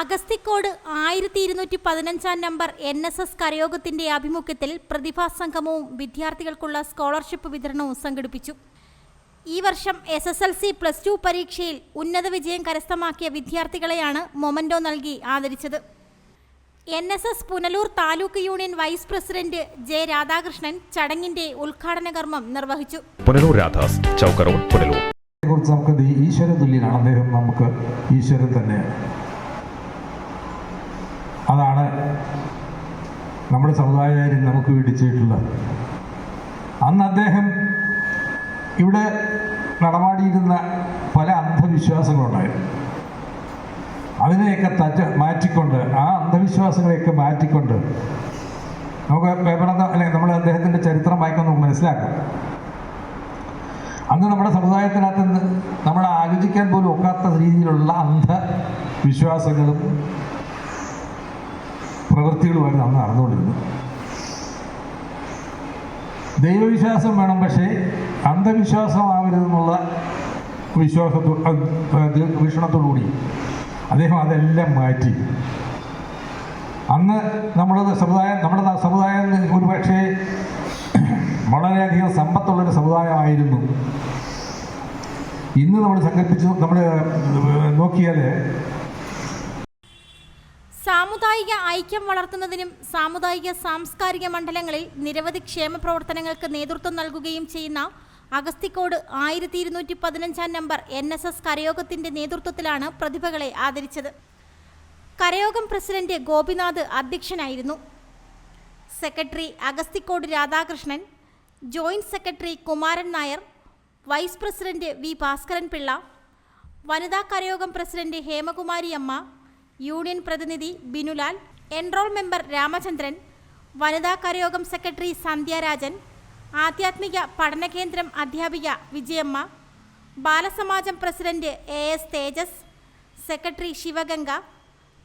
അഗസ്തിക്കോട് ആയിരത്തി ഇരുന്നൂറ്റി പതിനഞ്ചാം നമ്പർ എൻ എസ് എസ് കരയോഗത്തിന്റെ ആഭിമുഖ്യത്തിൽ പ്രതിഭാ സംഗമവും വിദ്യാർത്ഥികൾക്കുള്ള സ്കോളർഷിപ്പ് വിതരണവും സംഘടിപ്പിച്ചു. ഈ വർഷം S S L C plus two പരീക്ഷയിൽ ഉന്നത വിജയം കരസ്ഥമാക്കിയ വിദ്യാർത്ഥികളെയാണ് മൊമൻഡോ നൽകി ആദരിച്ചത്. N S S Punalur taluk union vice president J Radhakrishnan ചടങ്ങിന്റെ ഉദ്ഘാടന കർമ്മം നിർവഹിച്ചു. പുനലൂർ രാധാസ് ചൗക്ക റോഡ് പുനലൂർ. കുറിച്ച് നമുക്ക് ഈശ്വര തുല്യനാണ് അദ്ദേഹം നമുക്ക് ഈശ്വരൻ തന്നെയാണ് അതാണ് നമ്മുടെ സമുദായകാര്യൻ നമുക്ക് വേണ്ടി അന്ന് അദ്ദേഹം ഇവിടെ നടമാടിയിരുന്ന പല അന്ധവിശ്വാസങ്ങളുണ്ടായിരുന്നു. അതിനെയൊക്കെ തറ്റ മാറ്റിക്കൊണ്ട് ആ അന്ധവിശ്വാസങ്ങളെയൊക്കെ മാറ്റിക്കൊണ്ട് നമുക്ക് പേപ്പറന്ത അല്ലെങ്കിൽ നമ്മൾ അദ്ദേഹത്തിന്റെ ചരിത്രം വായിക്കാൻ നമുക്ക് മനസ്സിലാക്കാം. അന്ന് നമ്മുടെ സമുദായത്തിനകത്ത് നമ്മൾ ആലോചിക്കാൻ പോലും ഒക്കാത്ത രീതിയിലുള്ള അന്ധവിശ്വാസങ്ങളും പ്രവൃത്തികളുമായിരുന്നു നമ്മൾ നടന്നുകൊണ്ടിരുന്നത് ദൈവവിശ്വാസം വേണം പക്ഷേ അന്ധവിശ്വാസമാവരുതെന്നുള്ള വിശ്വാസത്തോ വീക്ഷണത്തോടുകൂടി അദ്ദേഹം അതെല്ലാം മാറ്റി. അന്ന് നമ്മുടെ സമുദായം നമ്മുടെ സമുദായം ഒരു പക്ഷേ വളരെയധികം സമ്പത്തുള്ളൊരു സമുദായമായിരുന്നു. ഇന്ന് നമ്മൾ സങ്കല്പിച്ചു നമ്മൾ നോക്കിയാൽ സാമുദായിക ഐക്യം വളർത്തുന്നതിനും സാമുദായിക സാംസ്കാരിക മണ്ഡലങ്ങളിൽ നിരവധി ക്ഷേമ പ്രവർത്തനങ്ങൾക്ക് നേതൃത്വം നൽകുകയും ചെയ്യുന്ന അഗസ്തിക്കോട് ആയിരത്തി ഇരുന്നൂറ്റി പതിനഞ്ചാം നമ്പർ എൻ എസ് എസ് കരയോഗത്തിന്റെ നേതൃത്വത്തിലാണ് പ്രതിഭകളെ ആദരിച്ചത്. കരയോഗം പ്രസിഡന്റ് ഗോപിനാഥ് അധ്യക്ഷനായിരുന്നു. Secretary Agasthikode Radhakrishnan joint secretary Kumaran Nair vice president V Bhaskaran Pillai വനിതാ കരയോഗം പ്രസിഡന്റ് ഹേമകുമാരി അമ്മ യൂണിയൻ പ്രതിനിധി ബിനുലാൽ എൻറോൾ മെമ്പർ രാമചന്ദ്രൻ വനിതാ കരയോഗം സെക്രട്ടറി സന്ധ്യാരാജൻ ആധ്യാത്മിക പഠനകേന്ദ്രം അധ്യാപിക Vijayamma ബാലസമാജം president A S Thejas secretary Sivaganga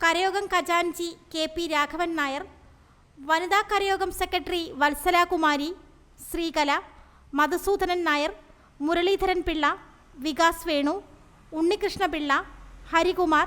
കരയോഗം ഖജാൻജി കെ പി രാഘവൻ നായർ വനിതാ കരയോഗം സെക്രട്ടറി വത്സലാകുമാരി ശ്രീകല മധുസൂദനൻ നായർ മുരളീധരൻ പിള്ള വികാസ് വേണു ഉണ്ണികൃഷ്ണപിള്ള ഹരികുമാർ